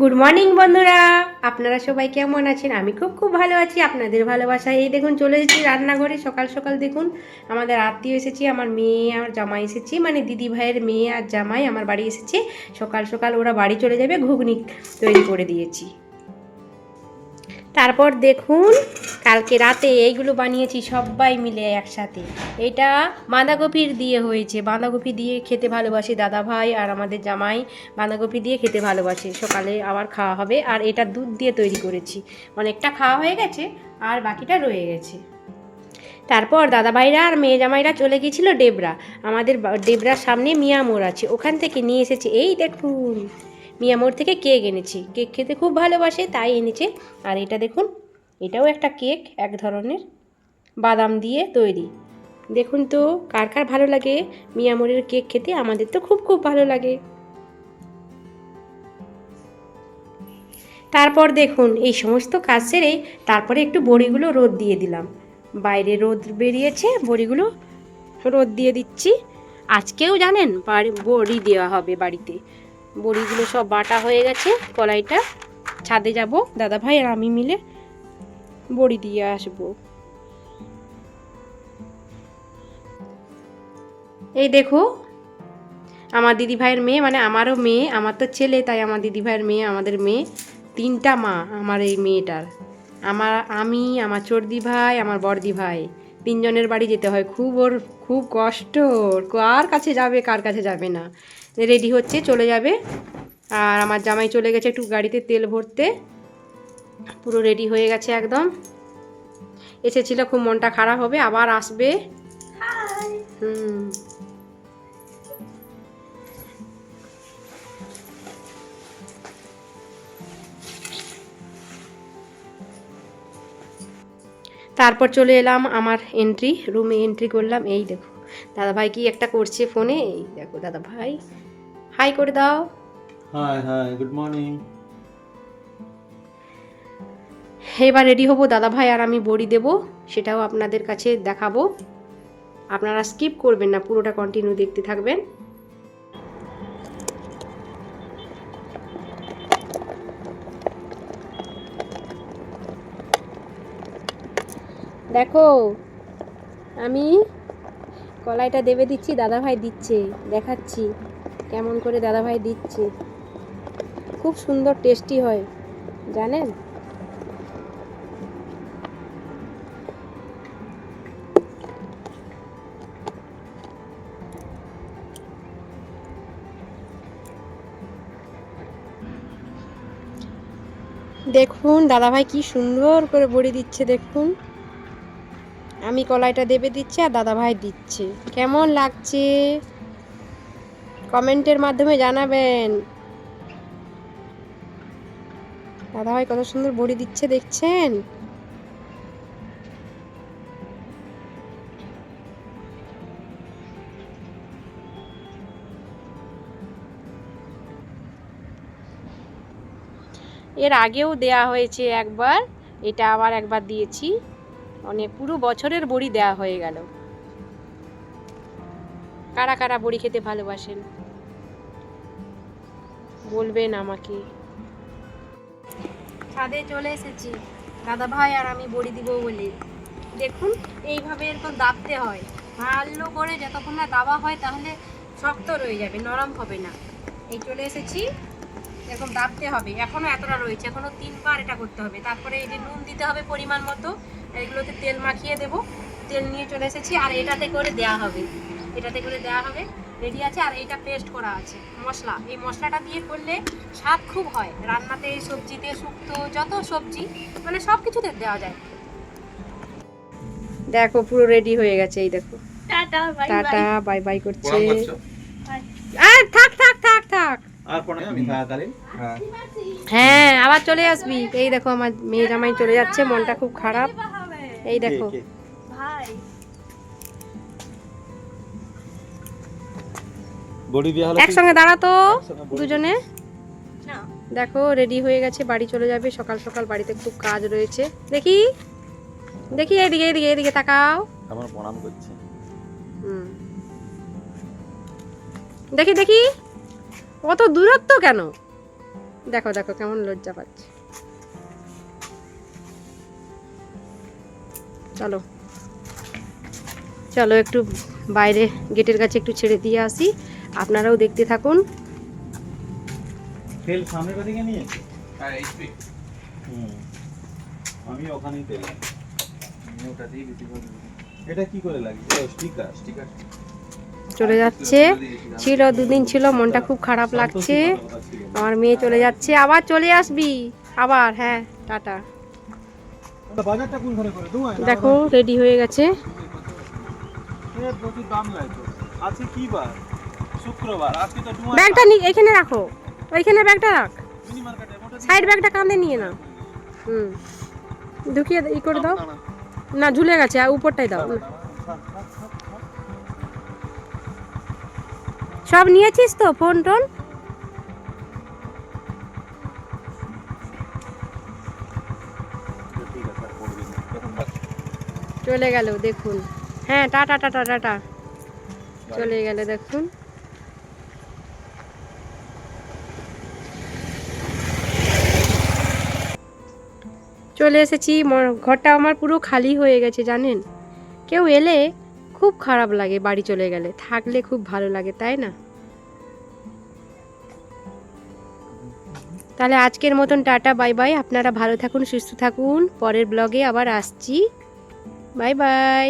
Good morning বন্ধুরা। আপনারা সবাই কেমন আছেন? আমি খুব খুব ভালো আছি, আপনাদের ভালোবাসায়। এই দেখুন, চলে এসেছি রান্নাঘরে। সকাল সকাল দেখুন, আমাদের আত্মীয় এসেছি, আমার মেয়ে আর জামাই এসেছি মানে দিদি ভাইয়ের মেয়ে আর জামাই আমার বাড়ি এসেছে। সকাল সকাল ওরা বাড়ি চলে যাবে, ঘুগনি তৈরি করে দিয়েছি। তারপর দেখুন, কালকে রাতে এইগুলো বানিয়েছি সবাই মিলে একসাথে। এটা বাঁধাকপির দিয়ে হয়েছে। বাঁধাকপি দিয়ে খেতে ভালোবাসে দাদা ভাই আর আমাদের জামাই। বাঁধাকপি দিয়ে খেতে ভালোবাসে। সকালে আবার খাওয়া হবে। আর এটা দুধ দিয়ে তৈরি করেছি। অনেকটা খাওয়া হয়ে গেছে, আর বাকিটা রয়ে গেছে। তারপর দাদাভাইরা আর মেয়ে জামাইরা চলে গিয়েছিল ডেবরা। আমাদের ডেবরার সামনে মিয়া মোড় আছে। ওখান থেকে নিয়ে এসেছে। এই দেখুন। মিয়া মোড় থেকে কেক এনেছি। কেক খেতে খুব ভালোবাসে, তাই এনেছে। আর এটা দেখুন, এটাও একটা কেক, এক ধরনের বাদাম দিয়ে তৈরি। দেখুন তো, কার কার ভালো লাগে মিয়া মোড়ের কেক খেতে, আমাদের তো খুব খুব ভালো লাগে। তারপর দেখুন, এই সমস্ত কাজ সেরে তারপরে একটু বড়িগুলো রোদ দিয়ে দিলাম। বাইরে রোদ বেরিয়েছে, বড়িগুলো রোদ দিয়ে দিচ্ছি। আজকেও জানেন, বাড়ি বড়ি দেওয়া হবে বাড়িতে। বড়িগুলো সব বাটা হয়ে গেছে, কলাইটা ছাদে যাব দাদা ভাই আর আমি মিলে বড়ি দিয়ে আসব। এই দেখো, আমার দিদি ভাইয়ের মেয়ে মানে আমারও মেয়ে, আমার তো ছেলে, তাই আমার দিদি ভাইয়ের মেয়ে, আমাদের মেয়ে, তিনটা মা আমার এই মেয়েটার। আমার, আমি, আমার চর্দি ভাই আমার বড়দি ভাই তিনজনের বাড়ি যেতে হয়। খুব ওর খুব কষ্ট ওর। কার কাছে যাবে কার কাছে যাবে না। রেডি হচ্ছে চলে যাবে। আর আমার জামাই চলে গেছে একটু গাড়িতে তেল ভরতে। পুরো রেডি হয়ে গেছে একদম। এসেছিল খুব মনটা খারাপ হবে। আবার আসবে। হুম। তারপর চলে এলাম আমার এন্ট্রি রুমে এন্ট্রি করলাম এই দেখো। দাদা ভাই কি একটা করছে ফোনে এই দেখো দাদা ভাই হাই করে দাও। হাই হাই গুড মর্নিং এবার রেডি হব দাদা ভাই আর আমি বড়ি দেবো সেটাও আপনাদের কাছে দেখাবো। আপনারা স্কিপ করবেন না পুরোটা কন্টিনিউ দেখতে থাকবেন। দেখো, আমি কলাইটা দেবে দিচ্ছি দাদা ভাই দিচ্ছে, দেখাচ্ছি কেমন করে দাদা ভাই দিচ্ছে। খুব সুন্দর টেস্টি হয়, জানেন? দেখুন, দাদাভাই কি সুন্দর করে বড়ি দিচ্ছে, দেখুন। আমি কলাইটা দেবে দিচ্ছি আর দাদাভাই দিচ্ছে। কেমন লাগছে? কমেন্টের মাধ্যমে জানাবেন। দাদাভাই কত সুন্দর বড়ি দিচ্ছে, দেখছেন? এর আগেও দেয়া হয়েছে একবার, এটা আবার একবার দিয়েছি। অনেক পুরো বছরের বড়ি দেয়া হয়ে গেল। কারা কারা বড়ি খেতে ভালোবাসেন? বলবেন আমাকে। ছাদে চলে এসেছি। দাদা ভাই আর আমি বড়ি দিব বলে। দেখুন, এইভাবে এরকম দাবতে হয়। ভালো করে যতক্ষণ না দাবা হয় তাহলে শক্ত রয়ে যাবে, নরম হবে না। এই চলে এসেছি। এরকম দাবতে হবে। এখনও এতটা রয়েছে। এখনও তিনবার এটা করতে হবে। তারপরে এই যে নুন দিতে হবে পরিমাণ মতো। এগুলোতে তেল মাখিয়ে দেব। তেল নিয়ে চলে এসেছি আর এটাতে করে দেয়া হবে। এটাতে করে দেয়া হবে। রেডি আছে আর এটা পেস্ট করা আছে। মশলা এই মশলাটা দিয়ে করলে স্বাদ খুব হয়। রান্নাতে সবজিতে শুক্তো যত সবজি মানে সব কিছুতে দেওয়া যায়। দেখো পুরো রেডি হয়ে গেছে এই দেখো। Tata bye tata bye bye bye করছে? আর থাক থাক থাক থাক। হ্যাঁ হ্যাঁ আবার চলে আসবি। এই দেখো আমার মেয়ে জামাই চলে যাচ্ছে মনটা খুব খারাপ। এই দেখো? ভাই। বড়ি দেওয়া হলো একসঙ্গে দাঁড়াতো। দুজনে। না। দেখো রেডি হয়ে গেছে বাড়ি চলে যাবে সকাল সকাল বাড়িতে খুব কাজ রয়েছে। দেখি দেখি এদিকে এদিকে এদিকে তাকাও। আমার প্রণাম করছে। হুম। দেখি দেখি অত দূরত্ব কেন? দেখো দেখো কেমন লজ্জা পাচ্ছে। চলো। চলো একটু বাইরে গেটের কাছে একটু ছেড়ে দিয়ে আসি। আপনারাও দেখতে থাকুন। তেল সামনের দিকে নিয়ে আর এইচপি হুম। আমি ওখানেই তেল এটা কি করে লাগিয়েছে স্টিকার স্টিকার চলে যাচ্ছে। ছিল দুদিন ছিল মনটা খুব খারাপ লাগছে। আমার মেয়ে চলে যাচ্ছে। আবার চলে আসবি। আবার হ্যাঁ টাটা। দেখো রেডি হয়ে গেছে। ব্যাগটা এখানে রাখো। ওইখানে ব্যাগটা রাখ। সাইড ব্যাগটা কাঁধে নিয়ে না হুম। ঢুকিয়ে ই করে দাও। না ঝুলে গেছে আর উপরটাই দাও। সব নিয়েছিস তো ফোন টোন ঠিক আছে আর করবি না এখন বাস। চলে গেল, দেখুন। হ্যাঁ টাটা টাটা টাটা চলে গেলে, দেখুন। চলে এসেছি ঘরটা আমার পুরো খালি হয়ে গেছে, জানেন? কেউ এলে খুব খারাপ লাগে বাড়ি চলে গেলে, থাকলে খুব ভালো লাগে, তাই না? তাহলে আজকের মতন টাটা, বাই বাই। আপনারা ভালো থাকুন, সুস্থ থাকুন। পরের ব্লগে আবার আসছি। Bye bye